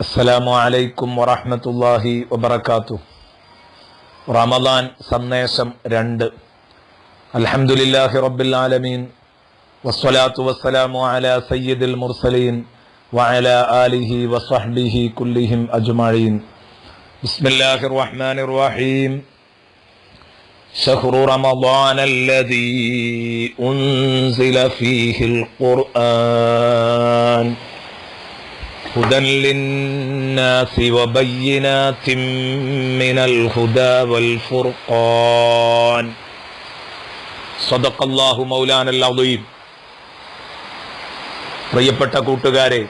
അസ്സലാമു അലൈക്കും വറഹ്മത്തുള്ളാഹി വബറകാത്തു റമദാൻ സന്ദേശം രണ്ട് അൽഹംദുലില്ലാഹി റബ്ബിൽ ആലമീൻ വസ്സലാത്തു വസ്സലാമു അലാ സയ്യിദിൽ മുർസലീൻ വഅലാ ആലിഹി വസഹ്ബിഹി കുല്ലിഹിം അജ്മഈൻ ബിസ്മില്ലാഹിർ റഹ്മാനിർ റഹീം شهر رمضان الذي أنزل فيه القرآن هدى للناس وبينات من الهدى والفرقان صدق الله مولانا العظيم പ്രിയപ്പെട്ട കൂട്ടുകാരെ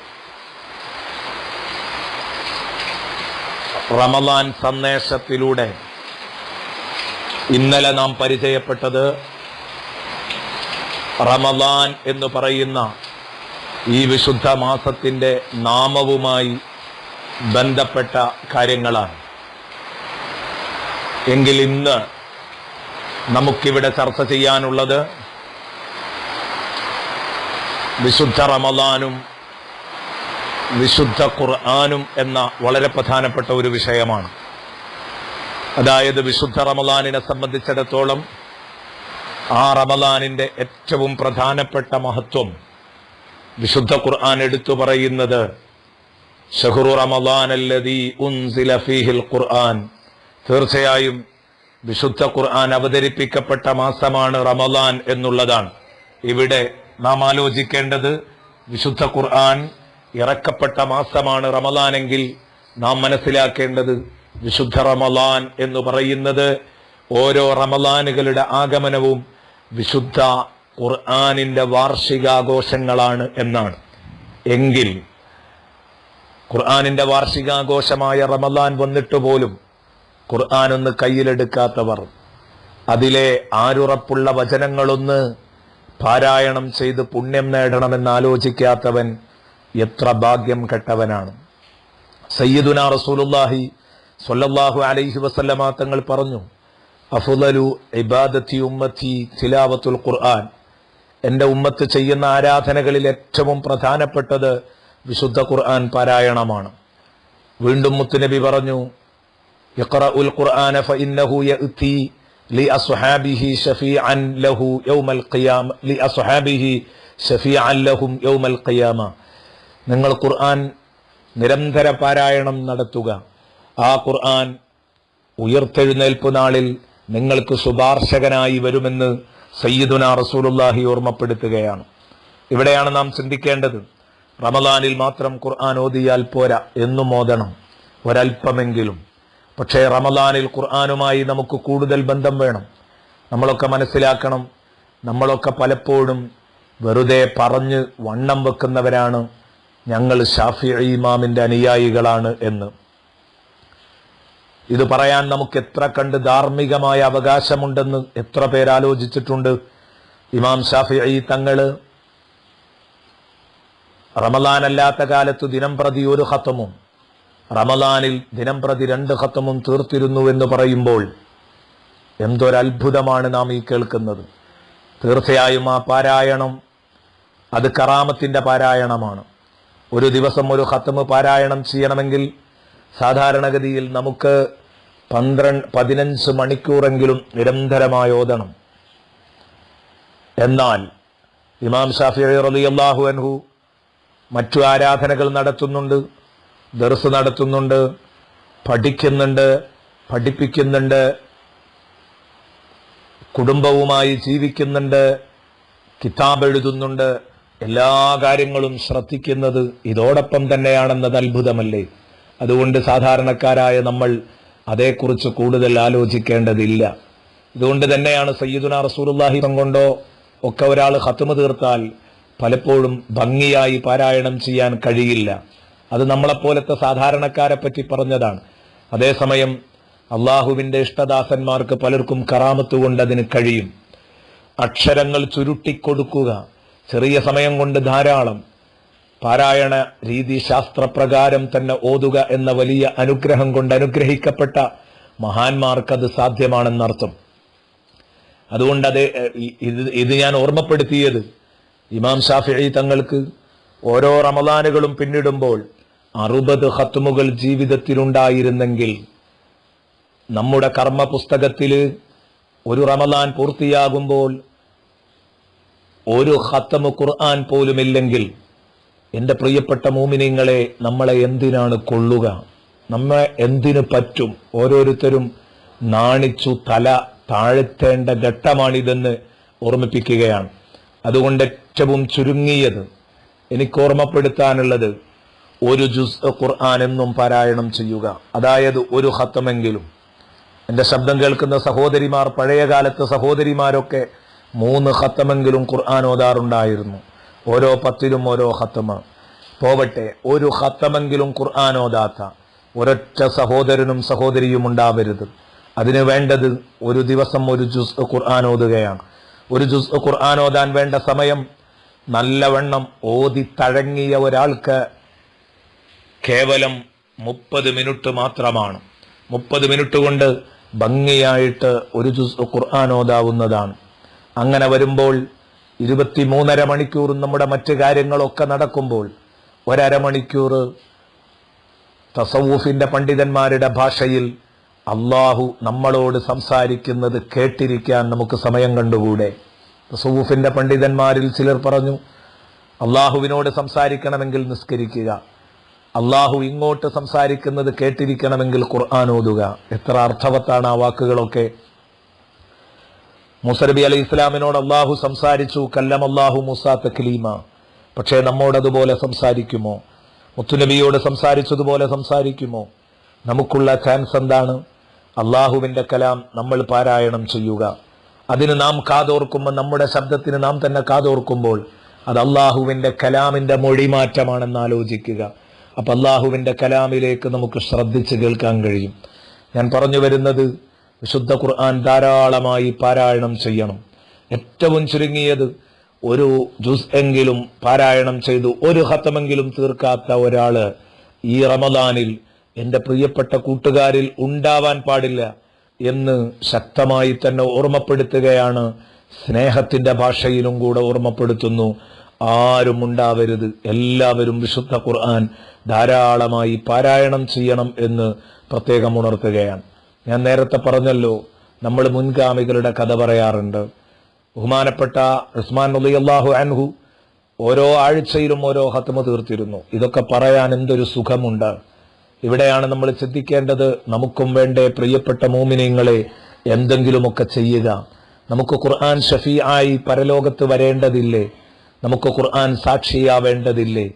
റമദാൻ സന്ദേശത്തിലൂടെ ഇന്നലെ നാം പരിചയപ്പെട്ടത് റമദാൻ എന്ന് പറയുന്ന ഈ വിശുദ്ധ മാസത്തിന്റെ നാമവുമായി ബന്ധപ്പെട്ട കാര്യങ്ങളാണ്. എങ്കിൽ ഇന്ന് നമുക്കിവിടെ ചർച്ച ചെയ്യാനുള്ളത് വിശുദ്ധ റമദാനും വിശുദ്ധ ഖുർആാനും എന്ന വളരെ പ്രധാനപ്പെട്ട ഒരു വിഷയമാണ്. അതായത് വിശുദ്ധ റമദാനിനെ സംബന്ധിച്ചിടത്തോളം ആ റമദാനിന്റെ ഏറ്റവും പ്രധാനപ്പെട്ട മഹത്വം വിശുദ്ധ ഖുർആൻ എടുത്തു പറയുന്നത് ഉൻസില ഫീഹിൽ ഖുർആൻ. തീർച്ചയായും വിശുദ്ധ ഖുർആൻ അവതരിപ്പിക്കപ്പെട്ട മാസമാണ് റമദാൻ എന്നുള്ളതാണ്. ഇവിടെ നാം ആലോചിക്കേണ്ടത് വിശുദ്ധ ഖുർആൻ ഇറക്കപ്പെട്ട മാസമാണ് റമദാനെങ്കിൽ നാം മനസ്സിലാക്കേണ്ടത് വിശുദ്ധ റമദാൻ എന്ന് പറയുന്നത് ഓരോ റമദാനുകളുടെ ആഗമനവും വിശുദ്ധ ഖുർആാനിന്റെ വാർഷികാഘോഷങ്ങളാണ് എന്നാണ്. എങ്കിൽ ഖുർആാനിന്റെ വാർഷികാഘോഷമായ റമദാൻ വന്നിട്ട് പോലും ഖുർആാനൊന്ന് കയ്യിലെടുക്കാത്തവർ അതിലെ ആരുറപ്പുള്ള വചനങ്ങളൊന്ന് പാരായണം ചെയ്ത് പുണ്യം നേടണമെന്ന് ആലോചിക്കാത്തവൻ എത്ര ഭാഗ്യം കെട്ടവനാണ്. സയ്യിദുന റസൂലുല്ലാഹി സൊല്ലാഹു അലൈഹി വസല്ലമ തങ്ങൾ പറഞ്ഞു അഫുദലു ഇബാദത്തി ഉമ്മത്തി തിലാവത്തുൽ ഖുർആൻ. എന്റെ ഉമ്മത്ത് ചെയ്യുന്ന ആരാധനകളിൽ ഏറ്റവും പ്രധാനപ്പെട്ടത് വിശുദ്ധ ഖുർആൻ പാരായണമാണ്. വീണ്ടും മുത്തുനബി പറഞ്ഞു യഖറ ഉൽ ഖുർആന ഫഇന്നഹു യഅതി ഷഫീഅൻ ലഹു യൗമൽ ഖിയാമ ഷഫീഅൻ യൗമൽ ഖിയാമ. നിങ്ങൾ ഖുർആൻ നിരന്തര പാരായണം നടത്തുക. ആ ഖുർആൻ ഉയർത്തെഴുന്നേൽപ്പ് നാളിൽ നിങ്ങൾക്ക് ശുപാർശകനായി വരുമെന്ന് സയ്യിദുന റസൂലുല്ലാഹി ഓർമ്മപ്പെടുത്തുകയാണ്. ഇവിടെയാണ് നാം ചിന്തിക്കേണ്ടത്. റമദാനിൽ മാത്രം ഖുർആൻ ഓതിയാൽ പോരാ എന്നും മോദണം ഒരൽപ്പമെങ്കിലും പക്ഷേ റമദാനിൽ ഖുർആാനുമായി നമുക്ക് കൂടുതൽ ബന്ധം വേണം. നമ്മളൊക്കെ മനസ്സിലാക്കണം. നമ്മളൊക്കെ പലപ്പോഴും വെറുതെ പറഞ്ഞ് വണ്ണം വെക്കുന്നവരാണ്. ഞങ്ങൾ ഷാഫി ഇമാമിന്റെ അനുയായികളാണ് എന്ന്. ഇത് പറയാൻ നമുക്ക് എത്ര കണ്ട് ധാർമ്മികമായ അവകാശമുണ്ടെന്ന് എത്ര പേരാലോചിച്ചിട്ടുണ്ട് ഇമാം ഷാഫി തങ്ങൾ റമദാൻ അല്ലാത്ത കാലത്ത് ദിനം പ്രതി ഒരു ഹത്തമും റമദാനിൽ ദിനം പ്രതി രണ്ട് ഹത്തമും തീർത്തിരുന്നു എന്ന് പറയുമ്പോൾ എന്തൊരത്ഭുതമാണ് നാം ഈ കേൾക്കുന്നത്. തീർച്ചയായും ആ പാരായണം അത് കറാമത്തിന്റെ പാരായണമാണ്. ഒരു ദിവസം ഒരു ഹത്തമ് പാരായണം ചെയ്യണമെങ്കിൽ സാധാരണഗതിയിൽ നമുക്ക് പന്ത്രണ്ട് പതിനഞ്ച് മണിക്കൂറെങ്കിലും നിരന്തരമായി ഓതണം. എന്നാൽ ഇമാം ഷാഫി റളിയല്ലാഹു അൻഹു മറ്റു ആരാധനകൾ നടത്തുന്നുണ്ട് ദർസ് നടത്തുന്നുണ്ട് പഠിക്കുന്നുണ്ട് പഠിപ്പിക്കുന്നുണ്ട് കുടുംബവുമായി ജീവിക്കുന്നുണ്ട് കിതാബ് എഴുതുന്നുണ്ട് എല്ലാ കാര്യങ്ങളും ശ്രദ്ധിക്കുന്നത് ഇതോടൊപ്പം തന്നെയാണെന്നത് അത്ഭുതമല്ലേ? അതുകൊണ്ട് സാധാരണക്കാരായ നമ്മൾ അതേക്കുറിച്ച് കൂടുതൽ ആലോചിക്കേണ്ടതില്ല. ഇതുകൊണ്ട് തന്നെയാണ് സയ്യിദുന റസൂലുള്ളാഹി കൊണ്ടോ ഒക്കെ ഒരാൾ ഹത്തുമ തീർത്താൽ പലപ്പോഴും ഭംഗിയായി പാരായണം ചെയ്യാൻ കഴിയില്ല. അത് നമ്മളെപ്പോലത്തെ സാധാരണക്കാരെ പറ്റി പറഞ്ഞതാണ്. അതേസമയം അള്ളാഹുവിന്റെ ഇഷ്ടദാസന്മാർക്ക് പലർക്കും കറാമത്ത് കൊണ്ട് അതിന് കഴിയും. അക്ഷരങ്ങൾ ചുരുട്ടിക്കൊടുക്കുക ചെറിയ സമയം കൊണ്ട് ധാരാളം പാരായണ രീതി ശാസ്ത്രപ്രകാരം തന്നെ ഓതുക എന്ന വലിയ അനുഗ്രഹം കൊണ്ട് അനുഗ്രഹിക്കപ്പെട്ട മഹാന്മാർക്കത് സാധ്യമാണെന്നർത്ഥം. അതുകൊണ്ട് അത് ഇത് ഇത് ഞാൻ ഓർമ്മപ്പെടുത്തിയത്. ഇമാം ഷാഫി തങ്ങൾക്ക് ഓരോ റമദാനുകളും പിന്നിടുമ്പോൾ അറുപത് ഹത്തുമുകൾ ജീവിതത്തിലുണ്ടായിരുന്നെങ്കിൽ നമ്മുടെ കർമ്മ പുസ്തകത്തിൽ ഒരു റമദാൻ പൂർത്തിയാകുമ്പോൾ ഒരു ഹത്തമു ഖുർആൻ പോലുമില്ലെങ്കിൽ എന്റെ പ്രിയപ്പെട്ട മൂമിനിങ്ങളെ നമ്മളെ എന്തിനാണ് കൊള്ളുക? നമ്മെ എന്തിനു പറ്റും? ഓരോരുത്തരും നാണിച്ചു തല താഴ്ത്തേണ്ട ഘട്ടമാണിതെന്ന് ഓർമ്മിപ്പിക്കുകയാണ്. അതുകൊണ്ട് ഏറ്റവും ചുരുങ്ങിയത് എനിക്ക് ഓർമ്മപ്പെടുത്താനുള്ളത് ഒരു ജുസ് ഖുർആൻ എന്നും പാരായണം ചെയ്യുക. അതായത് ഒരു ഹത്തമെങ്കിലും എന്റെ ശബ്ദം കേൾക്കുന്ന സഹോദരിമാർ പഴയ കാലത്ത് സഹോദരിമാരൊക്കെ മൂന്ന് ഹത്തമെങ്കിലും ഖുർആൻ ഓതാറുണ്ടായിരുന്നു. ഓരോ പത്തിലും ഓരോ ഹത്തമ പോവട്ടെ ഒരു ഹത്തമെങ്കിലും ഖുർആാനോദാത്ത ഒരൊറ്റ സഹോദരനും സഹോദരിയും ഉണ്ടാവരുത്. അതിന് വേണ്ടത് ഒരു ദിവസം ഒരു ജുസ് ഖുർആൻ ഓതുകയാണ്. ഒരു ജുസ് ഖുർആൻ ഓതാൻ വേണ്ട സമയം നല്ലവണ്ണം ഓതി തഴങ്ങിയ ഒരാൾക്ക് കേവലം മുപ്പത് മിനിറ്റ് മാത്രമാണ്. മുപ്പത് മിനിറ്റ് കൊണ്ട് ഭംഗിയായിട്ട് ഒരു ജുസ് ഖുർആൻ ഓതാവുന്നതാണ്. അങ്ങനെ വരുമ്പോൾ ഇരുപത്തിമൂന്നര മണിക്കൂർ നമ്മുടെ മറ്റു കാര്യങ്ങളൊക്കെ നടക്കുമ്പോൾ ഒരമണിക്കൂർ തസവൂഫിന്റെ പണ്ഡിതന്മാരുടെ ഭാഷയിൽ അള്ളാഹു നമ്മളോട് സംസാരിക്കുന്നത് കേട്ടിരിക്കാൻ നമുക്ക് സമയം കണ്ടുകൂടെ? തസവൂഫിന്റെ പണ്ഡിതന്മാരിൽ ചിലർ പറഞ്ഞു അള്ളാഹുവിനോട് സംസാരിക്കണമെങ്കിൽ നിസ്കരിക്കുക. അള്ളാഹു ഇങ്ങോട്ട് സംസാരിക്കുന്നത് കേട്ടിരിക്കണമെങ്കിൽ ഖുർആൻ ഓതുക. എത്ര അർത്ഥവത്താണ് ആ വാക്കുകളൊക്കെ. മുസനബി അലി ഇസ്ലാമിനോട് അള്ളാഹു സംസാരിച്ചു കല്ലം അള്ളാഹു മുസാ തക്ലീമ. പക്ഷേ നമ്മോടതുപോലെ സംസാരിക്കുമോ? മുത്തുനബിയോട് സംസാരിച്ചതുപോലെ സംസാരിക്കുമോ? നമുക്കുള്ള ചാൻസ് എന്താണ്? അള്ളാഹുവിന്റെ കലാം നമ്മൾ പാരായണം ചെയ്യുക. അതിന് നാം കാതോർക്കുമ്പോൾ നമ്മുടെ ശബ്ദത്തിന് നാം തന്നെ കാതോർക്കുമ്പോൾ അത് അള്ളാഹുവിന്റെ കലാമിന്റെ മൊഴിമാറ്റമാണെന്ന് ആലോചിക്കുക. അപ്പം അള്ളാഹുവിന്റെ കലാമിലേക്ക് നമുക്ക് ശ്രദ്ധിച്ച് കേൾക്കാൻ കഴിയും. ഞാൻ പറഞ്ഞു വരുന്നത് വിശുദ്ധ ഖുർആൻ ധാരാളമായി പാരായണം ചെയ്യണം. ഏറ്റവും ചുരുങ്ങിയത് ഒരു ജുസ് എങ്കിലും പാരായണം ചെയ്തു ഒരു ഹത്തമെങ്കിലും തീർക്കാത്ത ഒരാൾ ഈ റമദാനിൽ എന്റെ പ്രിയപ്പെട്ട കൂട്ടുകാരിൽ ഉണ്ടാവാൻ പാടില്ല എന്ന് ശക്തമായി തന്നെ ഓർമ്മപ്പെടുത്തുകയാണ്. സ്നേഹത്തിന്റെ ഭാഷയിലും കൂടെ ഓർമ്മപ്പെടുത്തുന്നു. ആരും ഉണ്ടാവരുത്. എല്ലാവരും വിശുദ്ധ ഖുർആൻ ധാരാളമായി പാരായണം ചെയ്യണം എന്ന് പ്രത്യേകം ഉണർത്തുകയാണ്. ഞാൻ നേരത്തെ പറഞ്ഞല്ലോ നമ്മൾ മുൻഗാമികളുടെ കഥ പറയാറുണ്ട്. ബഹുമാനപ്പെട്ട ഉസ്മാൻ അലി അള്ളാഹു അൻഹു ഓരോ ആഴ്ചയിലും ഓരോ ഹത്തമ തീർത്തിരുന്നു. ഇതൊക്കെ പറയാൻ എന്തൊരു സുഖമുണ്ട്. ഇവിടെയാണ് നമ്മൾ ചിന്തിക്കേണ്ടത് നമുക്കും വേണ്ടേ പ്രിയപ്പെട്ട മോമിനിയങ്ങളെ എന്തെങ്കിലുമൊക്കെ ചെയ്യുക. നമുക്ക് ഖുർആൻ ഷഫീ ആയി പരലോകത്ത് വരേണ്ടതില്ലേ? നമുക്ക് ഖുർആൻ സാക്ഷിയാവേണ്ടതില്ലേ?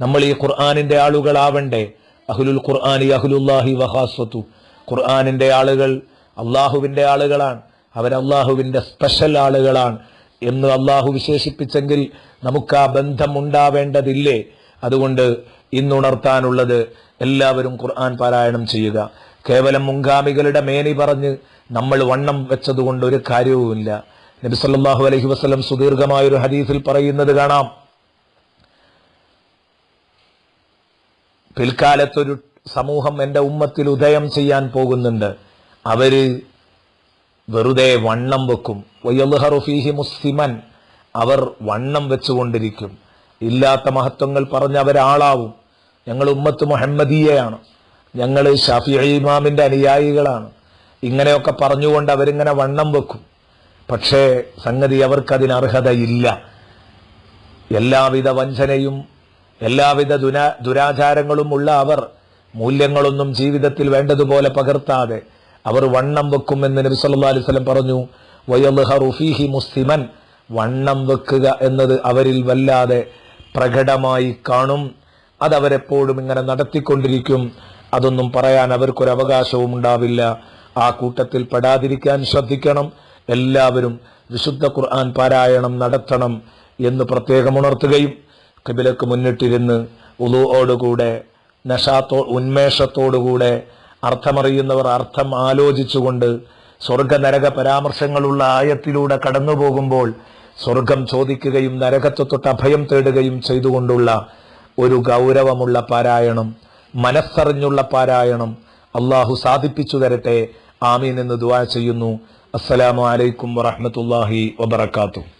നമ്മൾ ഈ ഖുർആാനിന്റെ ആളുകളാവണ്ടേ? അഹുലുൽ ഖുർആാനി അഹുലുല്ലാഹി വഹാസ്വത്തു. ഖുർആാനിന്റെ ആളുകൾ അള്ളാഹുവിന്റെ ആളുകളാണ്. അവർ അള്ളാഹുവിന്റെ സ്പെഷ്യൽ ആളുകളാണ് എന്ന് അള്ളാഹു വിശേഷിപ്പിച്ചെങ്കിൽ നമുക്ക് ആ ബന്ധം ഉണ്ടാവേണ്ടതില്ലേ? അതുകൊണ്ട് ഇന്നുണർത്താനുള്ളത് എല്ലാവരും ഖുർആൻ പാരായണം ചെയ്യുക. കേവലം മുൻഗാമികളുടെ മേനി പറഞ്ഞ് നമ്മൾ വണ്ണം വെച്ചതുകൊണ്ട് ഒരു കാര്യവുമില്ല. നബി സല്ലല്ലാഹു അലൈഹി വസല്ലം സുദീർഘമായ ഒരു ഹദീസിൽ പറയുന്നത് കാണാം. പിൽക്കാലത്തൊരു സമൂഹം എന്റെ ഉമ്മത്തിൽ ഉദയം ചെയ്യാൻ പോകുന്നുണ്ട്. അവർ വെറുതെ വണ്ണം വെക്കും. വയ്യൽഹറുഫീഹി മുസ്ലിമൻ. അവർ വണ്ണം വെച്ചുകൊണ്ടിരിക്കും. ഇല്ലാത്ത മഹത്വങ്ങൾ പറഞ്ഞ് അവരാളാവും. ഞങ്ങൾ ഉമ്മത്ത് മുഹമ്മദീയയാണ്. ഞങ്ങൾ ഷാഫി ഇമാമിന്റെ അനുയായികളാണ്. ഇങ്ങനെയൊക്കെ പറഞ്ഞുകൊണ്ട് അവരിങ്ങനെ വണ്ണം വെക്കും. പക്ഷേ സംഗതി അവർക്കതിന് അർഹതയില്ല. എല്ലാവിധ വഞ്ചനയും എല്ലാവിധ ദുരാ ദുരാചാരങ്ങളും ഉള്ള അവർ മൂല്യങ്ങളൊന്നും ജീവിതത്തിൽ വേണ്ടതുപോലെ പകർത്താതെ അവർ വണ്ണം വെക്കുമെന്ന് നബി സല്ലല്ലാഹു അലൈഹി വസല്ലം പറഞ്ഞു വയൽഹറു ഫീഹി മുസ്ലിമൻ. വണ്ണം വെക്കുക എന്നത് അവരിൽ വല്ലാതെ പ്രകടമായി കാണും. അതവരെപ്പോഴും ഇങ്ങനെ നടത്തിക്കൊണ്ടിരിക്കും. അതൊന്നും പറയാൻ അവർക്കൊരു അവകാശവും ഉണ്ടാവില്ല. ആ കൂട്ടത്തിൽ പെടാതിരിക്കാൻ ശ്രദ്ധിക്കണം. എല്ലാവരും വിശുദ്ധ ഖുർആൻ പാരായണം നടത്തണം എന്ന് പ്രത്യേകം ഉണർത്തുകയും കിബിലക്ക് മുന്നിട്ടിരുന്ന് ഉളുവോടുകൂടെ നഷാത്തോ ഉന്മേഷത്തോടുകൂടെ അർത്ഥമറിയുന്നവർ അർത്ഥം ആലോചിച്ചുകൊണ്ട് സ്വർഗനരക പരാമർശങ്ങളുള്ള ആയത്തിലൂടെ കടന്നു പോകുമ്പോൾ സ്വർഗം ചോദിക്കുകയും നരകത്തെ തൊട്ട് അഭയം തേടുകയും ചെയ്തുകൊണ്ടുള്ള ഒരു ഗൗരവമുള്ള പാരായണം മനസ്സറിഞ്ഞുള്ള പാരായണം അള്ളാഹു സാധിപ്പിച്ചു തരട്ടെ. ആമീൻ എന്ന് ദുവാ ചെയ്യുന്നു. അസ്സലാമു അലൈക്കും വറഹ്മത്തുള്ളാഹി വബറകാതുഹു.